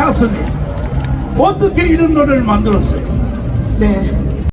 가수님 어떻게 이런 노래를 만들었어요? 네.